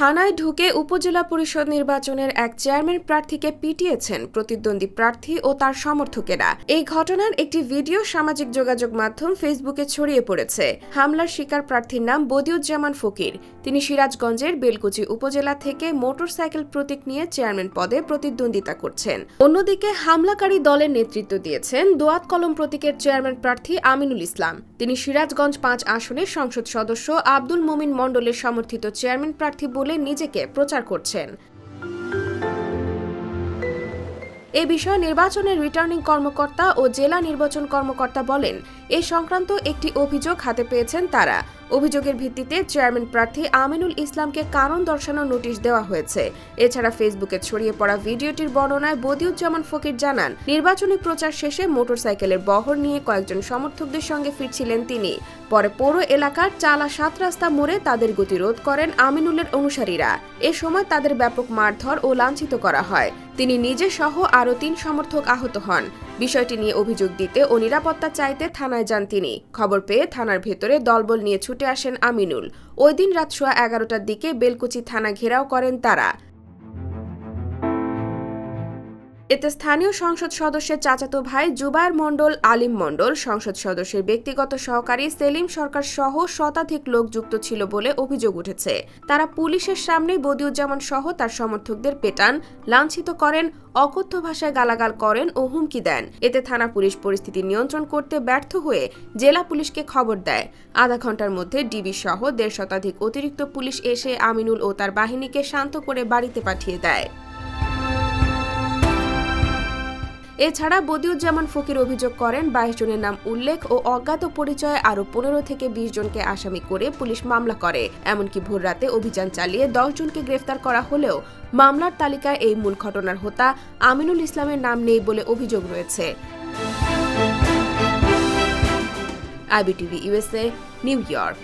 থানায় ঢুকে উপজেলা পরিষদ নির্বাচনের এক চেয়ারম্যান প্রার্থীকে পিটিয়েছেন প্রতিদ্বন্দ্বী প্রার্থী ও তার সমর্থকেরা। এই ঘটনার একটি ভিডিও সামাজিক যোগাযোগ মাধ্যম ফেসবুকে ছড়িয়ে পড়েছে। হামলার শিকার প্রার্থীর নাম বদিউজ্জামান ফকির। তিনি সিরাজগঞ্জের বেলকুচি উপজেলা থেকে মোটরসাইকেল প্রতীক নিয়ে চেয়ারম্যান পদে প্রতিদ্বন্দ্বিতা করছেন। অন্যদিকে হামলাকারী দলের নেতৃত্ব দিয়েছেন দোয়াত কলম প্রতীকের চেয়ারম্যান প্রার্থী আমিনুল ইসলাম। তিনি সিরাজগঞ্জ পাঁচ আসনের সংসদ সদস্য আব্দুল মোমিন মণ্ডলের সমর্থিত চেয়ারম্যান প্রার্থী বলে নিজেকে প্রচার করছেন। এ বিষয়ে নির্বাচনের রিটার্নিং কর্মকর্তা ও জেলা নির্বাচন কর্মকর্তা বলেন, এ সংক্রান্ত একটি অভিযোগ হাতে পেয়েছেন তারা। অভিযোগের ভিত্তিতে চেয়ারম্যান প্রার্থী আমিনুল ইসলামকে কারণ দর্শানোর নোটিশ দেওয়া হয়েছে। এছাড়া ফেসবুকে ছড়িয়ে পড়া ভিডিওটির বর্ণনায় বদিউজ্জামান ফকির জানান, নির্বাচনী প্রচার শেষে মোটরসাইকেলের বহর নিয়ে কয়েকজন সমর্থকদের সঙ্গে ফিরছিলেন তিনি। পরে পৌর এলাকার চালা সাত রাস্তা মোড়ে তাদের গতিরোধ করেন আমিনুলের অনুসারীরা। এ সময় তাদের ব্যাপক মারধর ও লাঞ্ছিত করা হয়। তিনি নিজে সহ আরও তিন সমর্থক আহত হন। বিষয়টি নিয়ে অভিযোগ দিতে ও নিরাপত্তা চাইতে থানায় যান তিনি। খবর পেয়ে থানার ভেতরে দলবল নিয়ে ছুটে আসেন আমিনুল। ওই দিন রাত সোয়া এগারোটার দিকে বেলকুচি থানা ঘেরাও করেন তারা। এতে স্থানীয় সংসদ সদস্যের চাচাতো ভাই জুবায়ের মণ্ডল, আলিম মণ্ডল, সংসদ সদস্যের ব্যক্তিগত সহকারী সেলিম সরকার সহ শতাধিক লোক যুক্ত ছিল বলে অভিযোগ উঠেছে। তারা পুলিশের সামনে বদিউজ্জামান সহ তার সমর্থকদের পেটান, লাঞ্ছিত করেন, অকথ্য ভাষায় গালাগাল করেন ও হুমকি দেন। এতে থানা পুলিশ পরিস্থিতি নিয়ন্ত্রণ করতে ব্যর্থ হয়ে জেলা পুলিশকে খবর দেয়। আধা ঘণ্টার মধ্যে ডিবি সহ দেড় শতাধিক অতিরিক্ত পুলিশ এসে আমিনুল ও তার বাহিনীকে শান্ত করে বাড়িতে পাঠিয়ে দেয়। এছাড়া বদিউজ্জামান ফকির অভিযোগ করেন, বাইশ জনের নাম উল্লেখ ও অজ্ঞাত পরিচয়ে আরও পনেরো থেকে বিশ জনকে আসামি করে পুলিশ মামলা করে। এমনকি ভোর রাতে অভিযান চালিয়ে দশ জনকে গ্রেফতার করা হলেও মামলার তালিকায় এই মূল ঘটনার হোতা আমিনুল ইসলামের নাম নেই বলে অভিযোগ রয়েছে। IBTV USA New York.